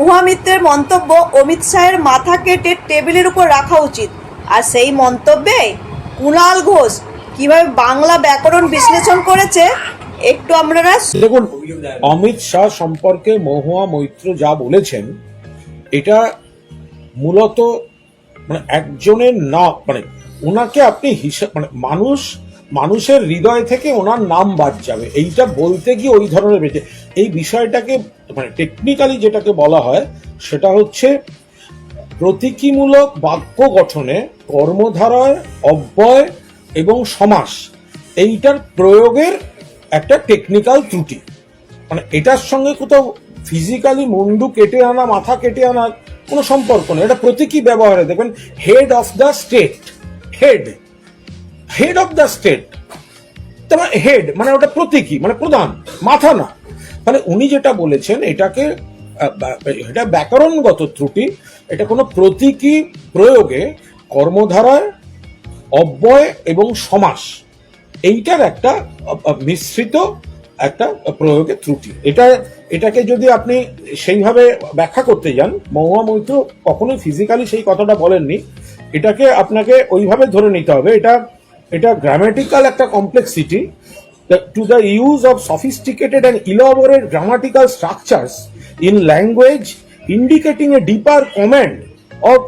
মহামিত্রের মন্তব্য অমিত শাহের মাথা কেটে টেবিলের উপর রাখা উচিত। আর সেই মন্তব্যে কুণাল ঘোষ কীভাবে বাংলা ব্যাকরণ বিশ্লেষণ করেছে, একটু আপনারা দেখুন, অমিত শাহ সম্পর্কে মহুয়া মৈত্র যা বলেছেন, এটা মূলত মানে একজনের না মানে ওনাকে আপনি হিসাব মানে মানুষ মানুষের হৃদয় থেকে ওনার নাম বাদ যাবে। এইটা বলতে গিয়ে ওই ধরনের বেঁচে এই বিষয়টাকে মানে টেকনিক্যালি যেটাকে বলা হয়, সেটা হচ্ছে প্রতীকীমূলক বাক্য গঠনে কর্মধারয়, অব্যয় এবং সমাস এইটার প্রয়োগের একটা টেকনিক্যাল ত্রুটি। মানে এটার সঙ্গে কোথাও ফিজিক্যালি মুন্ডু কেটে আনা, মাথা কেটে আনার কোনো সম্পর্ক নেই। এটা প্রতীকী ব্যবহারে। দেখবেন head of the state head head of the state তোমার হেড মানে ওটা প্রতীকী মানে প্রধান, মাথা না। মানে উনি যেটা বলেছেন, এটাকে এটা ব্যাকরণগত ত্রুটি, এটা কোনো প্রতীকী প্রয়োগে কর্মধারায় অব্যয় এবং সমাস, এইটার একটা মিশ্রিত একটা প্রয়োগে ত্রুটি। এটা, এটাকে যদি আপনি সেইভাবে ব্যাখ্যা করতে যান, মহুয়া মৈত্র কখনোই ফিজিক্যালি সেই কথাটা বলেননি। এটাকে আপনাকে ওইভাবে ধরে নিতে হবে, এটা এটা গ্রামাটিক্যাল একটা complexity to the use of sophisticated and elaborate grammatical structures in language indicating a deeper command of